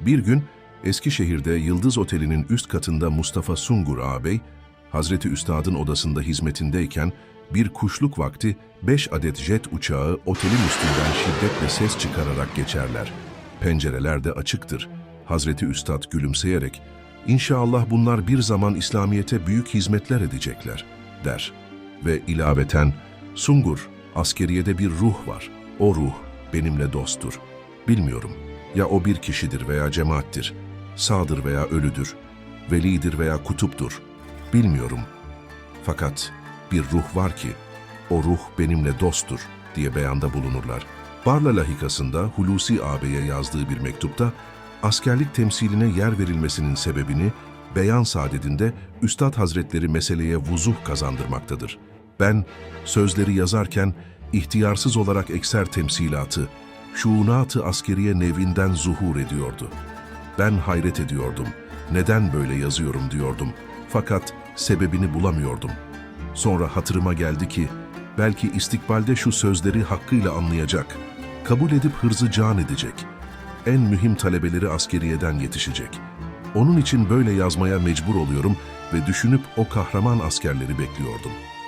Bir gün Eskişehir'de Yıldız Oteli'nin üst katında Mustafa Sungur ağabey, Hazreti Üstad'ın odasında hizmetindeyken bir kuşluk vakti beş adet jet uçağı otelin üstünden şiddetle ses çıkararak geçerler. Pencereler de açıktır. Hazreti Üstad gülümseyerek, İnşallah bunlar bir zaman İslamiyet'e büyük hizmetler edecekler, der. Ve ilaveten, Sungur, askeriyede bir ruh var. O ruh benimle dosttur. Bilmiyorum, ya o bir kişidir veya cemaattir, sağdır veya ölüdür, velidir veya kutuptur. Bilmiyorum. Fakat bir ruh var ki, o ruh benimle dosttur diye beyanda bulunurlar. Barla lahikasında Hulusi ağabeye yazdığı bir mektupta askerlik temsiline yer verilmesinin sebebini beyan saadetinde Üstad Hazretleri meseleye vuzuh kazandırmaktadır. Ben sözleri yazarken ihtiyarsız olarak ekser temsilatı, şuunatı askeriye nevinden zuhur ediyordu. Ben hayret ediyordum. Neden böyle yazıyorum diyordum. Fakat sebebini bulamıyordum. Sonra hatırıma geldi ki belki istikbalde şu sözleri hakkıyla anlayacak, kabul edip hırzı can edecek. En mühim talebeleri askeriyeden yetişecek. Onun için böyle yazmaya mecbur oluyorum ve düşünüp o kahraman askerleri bekliyordum.''